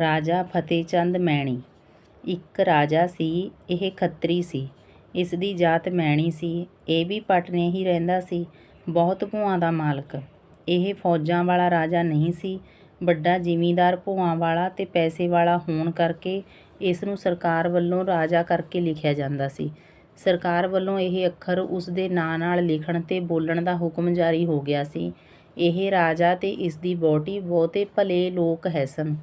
ਰਾਜਾ ਫਤਿਹ ਚੰਦ ਮੈਣੀ। ਇੱਕ ਰਾਜਾ ਸੀ, ਇਹ ਖੱਤਰੀ ਸੀ। ਇਸ ਦੀ ਜਾਤ ਮੈਣੀ ਸੀ। ਇਹ ਵੀ ਪਟਨੇ ਹੀ ਰਹਿੰਦਾ ਸੀ। ਬਹੁਤ ਭੂਆਂ ਦਾ ਮਾਲਕ। ਇਹ ਫੌਜਾਂ ਵਾਲਾ ਰਾਜਾ ਨਹੀਂ ਸੀ। ਵੱਡਾ ਜ਼ਿਮੀਂਦਾਰ ਭੂਆਂ ਵਾਲਾ ਤੇ ਪੈਸੇ ਵਾਲਾ ਹੋਣ ਕਰਕੇ ਇਸ ਨੂੰ ਸਰਕਾਰ ਵੱਲੋਂ ਰਾਜਾ ਕਰਕੇ ਲਿਖਿਆ ਜਾਂਦਾ ਸੀ। ਸਰਕਾਰ ਵੱਲੋਂ ਇਹ ਅੱਖਰ ਉਸ ਦੇ ਨਾਂ ਨਾਲ ਲਿਖਣ ਤੇ ਬੋਲਣ ਦਾ ਹੁਕਮ ਜਾਰੀ ਹੋ ਗਿਆ ਸੀ। ਇਹ ਰਾਜਾ ਤੇ ਇਸ ਦੀ ਵਹੁਟੀ ਬਹੁਤੇ ਭਲੇ ਲੋਕ ਹੈ ਸਨ।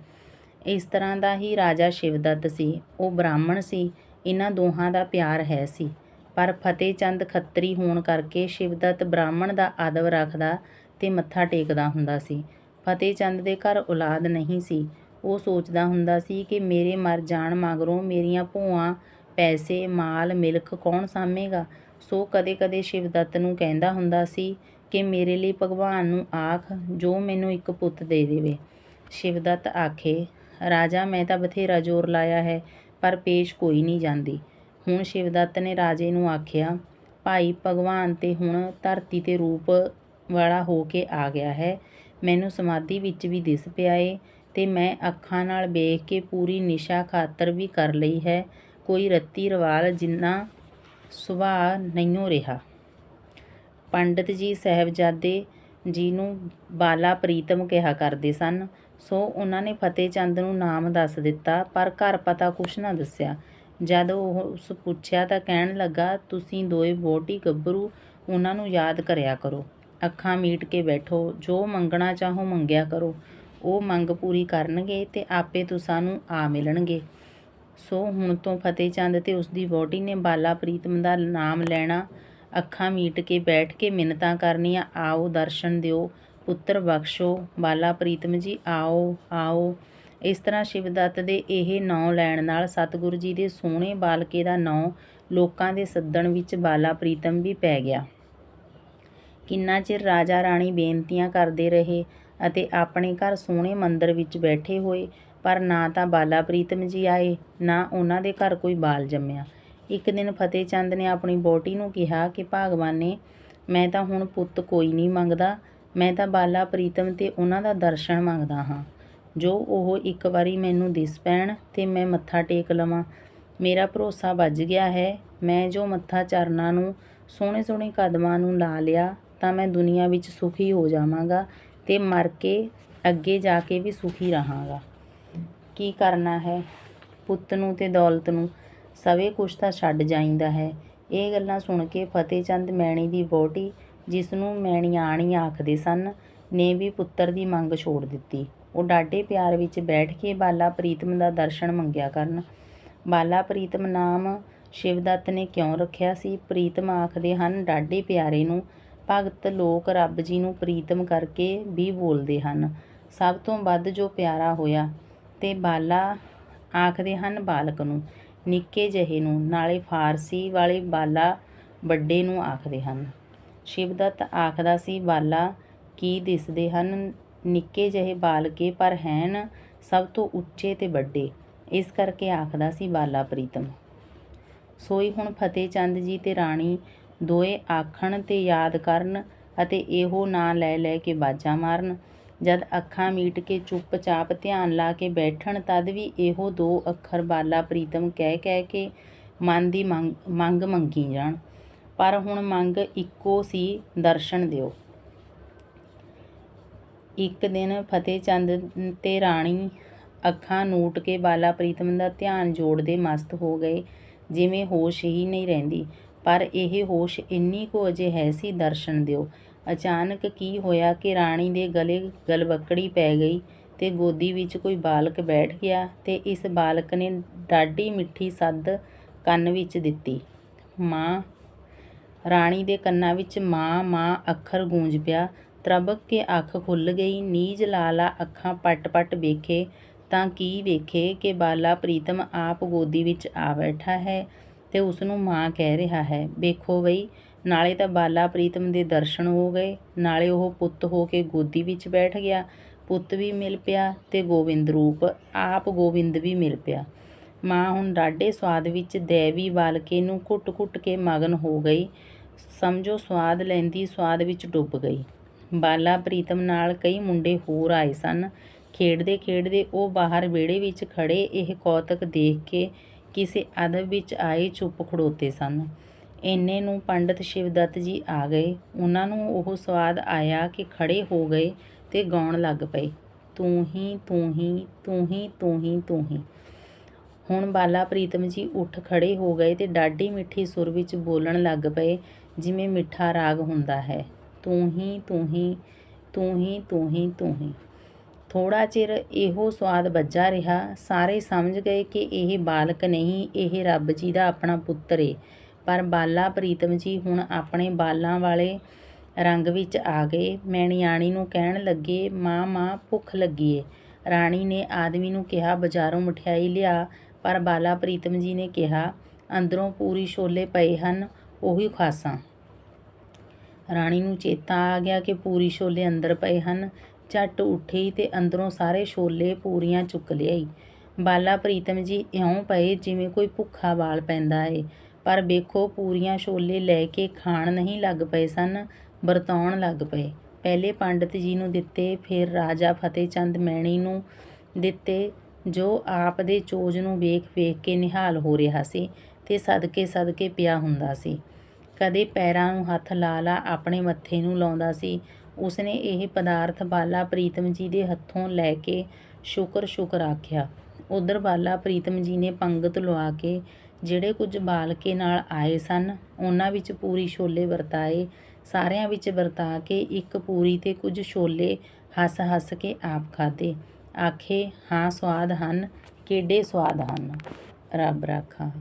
ਇਸ ਤਰ੍ਹਾਂ ਦਾ ਹੀ ਰਾਜਾ ਸ਼ਿਵਦੱਤ ਸੀ। ਉਹ ਬ੍ਰਾਹਮਣ ਸੀ। ਇਹਨਾਂ ਦੋਹਾਂ ਦਾ ਪਿਆਰ ਹੈ ਸੀ। ਪਰ ਫਤਿਹ ਚੰਦ ਖੱਤਰੀ ਹੋਣ ਕਰਕੇ ਸ਼ਿਵਦੱਤ ਬ੍ਰਾਹਮਣ ਦਾ ਆਦਬ ਰੱਖਦਾ ਤੇ ਮੱਥਾ ਟੇਕਦਾ ਹੁੰਦਾ ਸੀ। ਫਤਿਹ ਚੰਦ ਦੇ ਘਰ ਔਲਾਦ ਨਹੀਂ ਸੀ। ਉਹ ਸੋਚਦਾ ਹੁੰਦਾ ਸੀ ਕਿ ਮੇਰੇ ਮਰ ਜਾਣ ਮਗਰੋਂ ਮੇਰੀਆਂ ਭੂਆਂ, ਪੈਸੇ, ਮਾਲ, ਮਿਲਖ ਕੌਣ ਸਾਂਭੇਗਾ? ਸੋ ਕਦੇ-ਕਦੇ ਸ਼ਿਵਦੱਤ ਨੂੰ ਕਹਿੰਦਾ ਹੁੰਦਾ ਸੀ ਕਿ ਮੇਰੇ ਲਈ ਭਗਵਾਨ ਨੂੰ ਆਖ, ਜੋ ਮੈਨੂੰ ਇੱਕ ਪੁੱਤ ਦੇ ਦੇਵੇ। ਸ਼ਿਵਦੱਤ ਆਖੇ, ਰਾਜਾ, ਮੈਂ ਤਾਂ ਬਥੇਰਾ ਜ਼ੋਰ ਲਾਇਆ ਹੈ, ਪਰ ਪੇਸ਼ ਕੋਈ ਨਹੀਂ ਜਾਂਦੀ। ਹੁਣ ਸ਼ਿਵਦੱਤ ਨੇ ਰਾਜੇ ਨੂੰ ਆਖਿਆ, ਭਾਈ, ਭਗਵਾਨ ਤੇ ਹੁਣ ਧਰਤੀ ਤੇ ਰੂਪ ਵਾਲਾ ਹੋ ਕੇ ਆ ਗਿਆ ਹੈ। ਮੈਨੂੰ ਸਮਾਧੀ ਵਿੱਚ ਵੀ ਦਿਸ ਪਿਆ ਏ ਤੇ ਮੈਂ ਅੱਖਾਂ ਨਾਲ ਵੇਖ ਕੇ ਪੂਰੀ ਨਿਸ਼ਾ ਖਾਤਰ ਵੀ ਕਰ ਲਈ ਹੈ। ਕੋਈ ਰੱਤੀ ਰਵਾਲ ਜਿੰਨਾ ਸੁਭਾਅ ਨਹੀਂਓ ਰਿਹਾ। ਪੰਡਿਤ ਜੀ ਸਾਹਿਬਜ਼ਾਦੇ ਜੀ ਨੂੰ ਬਾਲਾ ਪ੍ਰੀਤਮ ਕਿਹਾ ਕਰਦੇ ਸਨ। ਸੋ ਉਹਨਾਂ ਨੇ ਫਤਿਹ ਚੰਦ ਨੂੰ ਨਾਮ ਦੱਸ ਦਿੱਤਾ, ਪਰ ਘਰ ਪਤਾ ਕੁਛ ਨਾ ਦੱਸਿਆ। ਜਦ ਉਹ ਉਸ ਪੁੱਛਿਆ ਤਾਂ ਕਹਿਣ ਲੱਗਾ, ਤੁਸੀਂ ਦੋਏ ਵੋਟੀ ਗੱਭਰੂ, ਉਹਨਾਂ ਨੂੰ ਯਾਦ ਕਰਿਆ ਕਰੋ। ਅੱਖਾਂ ਮੀਟ ਕੇ ਬੈਠੋ, ਜੋ ਮੰਗਣਾ ਚਾਹੋ ਮੰਗਿਆ ਕਰੋ। ਉਹ ਮੰਗ ਪੂਰੀ ਕਰਨਗੇ ਤੇ ਆਪੇ ਤੁਸਾਂ ਨੂੰ ਆ ਮਿਲਣਗੇ। ਸੋ ਹੁਣ ਤੋਂ ਫਤਿਹ ਚੰਦ ਤੇ ਉਸ ਦੀ ਵਹੁਟੀ ਨੇ ਬਾਲਾ ਪ੍ਰੀਤਮ ਦਾ ਨਾਮ ਲੈਣਾ ਅੱਖਾਂ ਮੀਟ ਕੇ ਬੈਠ ਕੇ ਮਿੰਨਤਾਂ ਕਰਨੀਆਂ। ਆਓ ਦਰਸ਼ਨ ਦਿਓ, ਪੁੱਤਰ ਬਖਸ਼ੋ, ਬਾਲਾ ਪ੍ਰੀਤਮ ਜੀ, ਆਓ ਆਓ। ਇਸ ਤਰ੍ਹਾਂ ਸ਼ਿਵਦੱਤ ਦੇ ਇਹ ਨਾਂ ਲੈਣ ਨਾਲ ਸਤਿਗੁਰੂ ਜੀ ਦੇ ਸੋਹਣੇ ਬਾਲਕੇ ਦਾ ਨਾਂ ਲੋਕਾਂ ਦੇ ਸੱਦਣ ਵਿੱਚ ਬਾਲਾ ਪ੍ਰੀਤਮ ਵੀ ਪੈ ਗਿਆ। ਕਿੰਨਾ ਚਿਰ ਰਾਜਾ ਰਾਣੀ ਬੇਨਤੀਆਂ ਕਰਦੇ ਰਹੇ ਅਤੇ ਆਪਣੇ ਘਰ ਸੋਹਣੇ ਮੰਦਰ ਵਿੱਚ ਬੈਠੇ ਹੋਏ, ਪਰ ਨਾ ਤਾਂ ਬਾਲਾ ਪ੍ਰੀਤਮ ਜੀ ਆਏ, ਨਾ ਉਹਨਾਂ ਦੇ ਘਰ ਕੋਈ ਬਾਲ ਜੰਮਿਆ। ਇੱਕ ਦਿਨ ਫਤਿਹ ਚੰਦ ਨੇ ਆਪਣੀ ਬੋਟੀ ਨੂੰ ਕਿਹਾ ਕਿ, ਭਾਗਵਾਨ ਨੇ, ਮੈਂ ਤਾਂ ਹੁਣ ਪੁੱਤ ਕੋਈ ਨਹੀਂ ਮੰਗਦਾ। ਮੈਂ ਤਾਂ ਬਾਲਾ ਪ੍ਰੀਤਮ ਤੇ ਉਹਨਾਂ ਦਾ ਦਰਸ਼ਨ ਮੰਗਦਾ ਹਾਂ। ਜੋ ਉਹ ਇੱਕ ਵਾਰੀ ਮੈਨੂੰ ਦਿਸ ਪੈਣ ਤੇ ਮੈਂ ਮੱਥਾ ਟੇਕ ਲਵਾਂ। ਮੇਰਾ ਭਰੋਸਾ ਵੱਜ ਗਿਆ ਹੈ। ਮੈਂ ਜੋ ਮੱਥਾ ਚਰਨਾਂ ਨੂੰ ਸੋਹਣੇ ਸੋਹਣੇ ਕਦਮਾਂ ਨੂੰ ਲਾ ਲਿਆ, ਤਾਂ ਮੈਂ ਦੁਨੀਆ ਵਿੱਚ ਸੁਖੀ ਹੋ ਜਾਵਾਂਗਾ ਤੇ ਮਰ ਕੇ ਅੱਗੇ ਜਾ ਕੇ ਵੀ ਸੁਖੀ ਰਹਾਂਗਾ। ਕੀ ਕਰਨਾ ਹੈ ਪੁੱਤ ਨੂੰ ਤੇ ਦੌਲਤ ਨੂੰ? ਸਵੇ ਕੁਛ ਤਾਂ ਛੱਡ ਜਾਂਦਾ ਹੈ। ਇਹ ਗੱਲਾਂ ਸੁਣ ਕੇ ਫਤਿਹ ਚੰਦ ਮੈਣੀ ਦੀ ਵਹੁਟੀ ਜਿਸ ਨੂੰ ਮੈਣੀਆਣੀ ਆਖਦੇ ਸਨ, ਨੇ ਵੀ ਪੁੱਤਰ ਦੀ ਮੰਗ ਛੋੜ ਦਿੱਤੀ। ਉਹ ਡਾਢੇ ਪਿਆਰ ਵਿੱਚ ਬੈਠ ਕੇ ਬਾਲਾ ਪ੍ਰੀਤਮ ਦਾ ਦਰਸ਼ਨ ਮੰਗਿਆ ਕਰਨ। ਬਾਲਾ ਪ੍ਰੀਤਮ ਨਾਮ ਸ਼ਿਵਦੱਤ ਨੇ ਕਿਉਂ ਰੱਖਿਆ ਸੀ? ਪ੍ਰੀਤਮ ਆਖਦੇ ਹਨ, ਡਾਢੇ ਪਿਆਰੇ ਨੂੰ ਭਗਤ ਲੋਕ ਰੱਬ ਜੀ ਨੂੰ ਪ੍ਰੀਤਮ ਕਰਕੇ ਵੀ ਬੋਲਦੇ ਹਨ। ਸਭ ਤੋਂ ਵੱਧ ਜੋ ਪਿਆਰਾ ਹੋਇਆ, ਤੇ ਬਾਲਾ ਆਖਦੇ ਹਨ, ਬਾਲਕ ਨੂੰ। ਨਿੱਕੇ ਜਿਹੇ ਨੂੰ, ਨਾਲੇ ਫਾਰਸੀ ਵਾਲੇ ਬਾਲਾ ਵੱਡੇ ਨੂੰ ਆਖਦੇ ਹਨ। ਸ਼ਿਵਦੱਤ ਆਖਦਾ ਸੀ, ਬਾਲਾ, ਕੀ ਦਿਸਦੇ ਹਨ? ਨਿੱਕੇ ਜਿਹੇ ਬਾਲਕੇ ਪਰ ਹੈਨ ਸਭ ਤੋਂ ਉੱਚੇ ਤੇ ਵੱਡੇ। ਇਸ ਕਰਕੇ ਆਖਦਾ ਸੀ, ਬਾਲਾ ਪ੍ਰੀਤਮ। ਸੋਈ ਹੁਣ ਫਤਿਹ ਚੰਦ ਜੀ ਤੇ ਰਾਣੀ ਦੋਏ ਆਖਣ ਤੇ ਯਾਦ ਕਰਨ ਅਤੇ ਇਹੋ ਨਾਂ ਲੈ ਲੈ ਕੇ ਬਾਜਾਂ ਮਾਰਨ। ਜਦ ਅੱਖਾਂ ਮੀਟ ਕੇ ਚੁੱਪ ਚਾਪ ਧਿਆਨ ਲਾ ਕੇ ਬੈਠਣ, ਤਦ ਵੀ ਇਹੋ ਦੋ ਅੱਖਰ ਬਾਲਾ ਪ੍ਰੀਤਮ ਕਹਿ ਕਹਿ ਕੇ ਮਨ ਦੀ ਮੰਗ ਮੰਗ ਮੰਗੀ ਜਾਣ। ਪਰ ਹੁਣ ਮੰਗ ਇੱਕੋ ਸੀ ਦਰਸ਼ਨ ਦਿਓ। ਇੱਕ ਦਿਨ ਫਤਿਹ ਚੰਦ ਤੇ ਰਾਣੀ ਅੱਖਾਂ ਨੂਟ ਕੇ ਬਾਲਾ ਪ੍ਰੀਤਮ ਦਾ ਧਿਆਨ ਜੋੜਦੇ ਮਸਤ ਹੋ ਗਏ, ਜਿਵੇਂ ਹੋਸ਼ ਹੀ ਨਹੀਂ ਰਹਿੰਦੀ। ਪਰ ਇਹ ਹੋਸ਼ ਇੰਨੀ ਕੁ ਅਜੇ ਹੈ ਸੀ ਦਰਸ਼ਨ ਦਿਓ। ਅਚਾਨਕ ਕੀ ਹੋਇਆ ਕਿ ਰਾਣੀ ਦੇ ਗਲੇ ਗਲਵੱਕੜੀ ਪੈ ਗਈ ਤੇ ਗੋਦੀ ਵਿੱਚ ਕੋਈ ਬਾਲਕ ਬੈਠ ਗਿਆ ਤੇ ਇਸ ਬਾਲਕ ਨੇ ਡਾਢੀ ਮਿੱਠੀ ਸੱਦ ਕੰਨ ਵਿੱਚ ਦਿੱਤੀ। ਮਾਂ, ਰਾਣੀ ਦੇ ਕੰਨਾਂ ਵਿੱਚ ਮਾਂ ਮਾਂ ਅੱਖਰ ਗੂੰਜ ਪਿਆ। ਤਰਬਕ ਕੇ ਅੱਖ ਖੁੱਲ ਗਈ। ਨੀਜ ਲਾਲਾ ਅੱਖਾਂ ਪਟ-ਪਟ ਵੇਖੇ ਤਾਂ ਕੀ ਵੇਖੇ ਕਿ ਬਾਲਾ ਪ੍ਰੀਤਮ ਆਪ ਗੋਦੀ ਵਿੱਚ ਆ ਬੈਠਾ ਹੈ ਤੇ ਉਸ ਨੂੰ ਮਾਂ ਕਹਿ ਰਿਹਾ ਹੈ, ਵੇਖੋ ਬਈ ਨਾਲੇ ਤਾਂ ਬਾਲਾ ਪ੍ਰੀਤਮ ਦੇ ਦਰਸ਼ਨ ਹੋ ਗਏ। ਨਾਲੇ ਉਹ ਪੁੱਤ ਹੋ ਕੇ ਗੋਦੀ ਵਿੱਚ ਬੈਠ ਗਿਆ। ਪੁੱਤ ਵੀ ਮਿਲ ਪਿਆ ਤੇ ਗੋਬਿੰਦ ਰੂਪ, ਆਪ ਗੋਬਿੰਦ ਵੀ ਮਿਲ ਪਿਆ। ਮਾਂ ਹੁਣ ਡਾਢੇ ਸਵਾਦ ਵਿੱਚ ਦੇਵੀ ਬਾਲਕੇ ਨੂੰ ਘੁੱਟ-ਘੁੱਟ ਕੇ ਮਗਨ ਹੋ ਗਈ। ਸਮਝੋ ਸਵਾਦ ਲੈਂਦੀ ਸਵਾਦ ਵਿੱਚ ਡੁੱਬ ਗਈ। ਬਾਲਾ ਪ੍ਰੀਤਮ ਨਾਲ ਕਈ ਮੁੰਡੇ ਹੋਰ ਆਏ ਸਨ। ਖੇਡਦੇ ਖੇਡਦੇ ਉਹ ਬਾਹਰ ਵਿਹੜੇ ਵਿੱਚ ਖੜੇ ਇਹ ਕੌਤਕ ਦੇਖ ਕੇ ਕਿਸੇ ਅਦਬ ਵਿੱਚ ਆਏ ਚੁੱਪ ਖੜੋਤੇ ਸਨ। ਇੰਨੇ ਨੂੰ ਪੰਡਤ ਸ਼ਿਵਦੱਤ ਜੀ ਆ ਗਏ। ਉਹਨਾਂ ਨੂੰ ਉਹ ਸਵਾਦ ਆਇਆ ਕਿ ਖੜੇ ਹੋ ਗਏ ਤੇ ਗਾਉਣ ਲੱਗ ਪਏ। ਤੂੰ ਹੀ ਤੂੰ ਹੀ ਤੂੰ ਹੀ ਤੂੰ ਹੀ ਤੂੰ ਹੀ। ਹੁਣ ਬਾਲਾ ਪ੍ਰੀਤਮ ਜੀ ਉੱਠ ਖੜੇ ਹੋ ਗਏ ਤੇ ਡਾਢੀ ਮਿੱਠੀ ਸੁਰ ਵਿੱਚ ਬੋਲਣ ਲੱਗ ਪਏ, ਜਿਵੇਂ ਮਿੱਠਾ ਰਾਗ ਹੁੰਦਾ ਹੈ। ਤੂੰ ਹੀ ਤੂੰ ਹੀ ਤੂੰ ਹੀ ਤੂੰ ਹੀ ਤੂੰ ਹੀ। ਥੋੜਾ ਚਿਰ ਇਹੋ ਸਵਾਦ ਵੱਜਾ ਰਿਹਾ। ਸਾਰੇ ਸਮਝ ਗਏ ਕਿ ਇਹ ਬਾਲਕ ਨਹੀਂ, ਇਹ ਰੱਬ ਜੀ ਦਾ ਆਪਣਾ ਪੁੱਤਰ ਏ। ਪਰ ਬਾਲਾ ਪ੍ਰੀਤਮ ਜੀ ਹੁਣ ਆਪਣੇ ਬਾਲਾਂ ਵਾਲੇ ਰੰਗ ਵਿੱਚ ਆ ਗਏ। ਮੈਣਿਆਣੀ ਨੂੰ ਕਹਿਣ ਲੱਗੇ, ਮਾਂ ਮਾਂ, ਭੁੱਖ ਲੱਗੀ ਏ। ਰਾਣੀ ਨੇ ਆਦਮੀ ਨੂੰ ਕਿਹਾ, ਬਾਜ਼ਾਰੋਂ ਮਠਿਆਈ ਲਿਆ। ਪਰ ਬਾਲਾ ਪ੍ਰੀਤਮ ਜੀ ਨੇ ਕਿਹਾ, ਅੰਦਰੋਂ ਪੂਰੀ ਛੋਲੇ ਪਏ ਹਨ, ਉਹੀ ਖਾਸਾਂ। ਰਾਣੀ ਨੂੰ ਚੇਤਾ ਆ ਗਿਆ ਕਿ ਪੂਰੀ ਛੋਲੇ ਅੰਦਰ ਪਏ ਹਨ। ਝੱਟ ਉੱਠੀ ਤੇ ਅੰਦਰੋਂ ਸਾਰੇ ਛੋਲੇ ਪੂਰੀਆਂ ਚੁੱਕ ਲਿਆਈ। ਬਾਲਾ ਪ੍ਰੀਤਮ ਜੀ ਇਉਂ ਪਏ ਜਿਵੇਂ ਕੋਈ ਭੁੱਖਾ ਬਾਲ ਪੈਂਦਾ ਏ। ਪਰ ਵੇਖੋ ਪੂਰੀਆਂ ਛੋਲੇ ਲੈ ਕੇ ਖਾਣ ਨਹੀਂ ਲੱਗ ਪਏ ਸਨ, ਵਰਤਾਉਣ ਲੱਗ ਪਏ। ਪਹਿਲੇ ਪੰਡਤ ਜੀ ਨੂੰ ਦਿੱਤੇ, ਫਿਰ ਰਾਜਾ ਫਤਿਹ ਚੰਦ ਮੈਣੀ ਨੂੰ ਦਿੱਤੇ, ਜੋ ਆਪ ਦੇ ਚੋਜ ਨੂੰ ਵੇਖ ਵੇਖ ਕੇ ਨਿਹਾਲ ਹੋ ਰਿਹਾ ਸੀ ਤੇ ਸਦਕੇ ਸਦਕੇ ਪਿਆ ਹੁੰਦਾ ਸੀ। ਕਦੇ ਪੈਰਾਂ ਨੂੰ ਹੱਥ ਲਾ ਲਾ ਆਪਣੇ ਮੱਥੇ ਨੂੰ ਲਾਉਂਦਾ ਸੀ। ਉਸਨੇ ਇਹ ਪਦਾਰਥ ਬਾਲਾ ਪ੍ਰੀਤਮ ਜੀ ਦੇ ਹੱਥੋਂ ਲੈ ਕੇ ਸ਼ੁਕਰ ਸ਼ੁਕਰ ਆਖਿਆ। ਉਧਰ ਬਾਲਾ ਪ੍ਰੀਤਮ ਜੀ ਨੇ ਪੰਗਤ ਲਵਾ ਕੇ ਜਿਹੜੇ ਕੁਝ ਬਾਲਕੇ ਨਾਲ ਆਏ ਸਨ, ਉਹਨਾਂ ਵਿੱਚ ਪੂਰੀ ਛੋਲੇ ਵਰਤਾਏ, ਸਾਰਿਆਂ ਵਿੱਚ ਵਰਤਾ ਕੇ ਇੱਕ ਪੂਰੀ ਤੇ ਕੁਝ ਛੋਲੇ ਹੱਸ ਹੱਸ ਕੇ ਆਪ ਖਾਦੇ ਆਖੇ, ਹਾਂ, ਸਵਾਦ ਹਨ, ਕਿਹੜੇ ਸਵਾਦ ਹਨ? ਰੱਬ ਰਾਖਾ।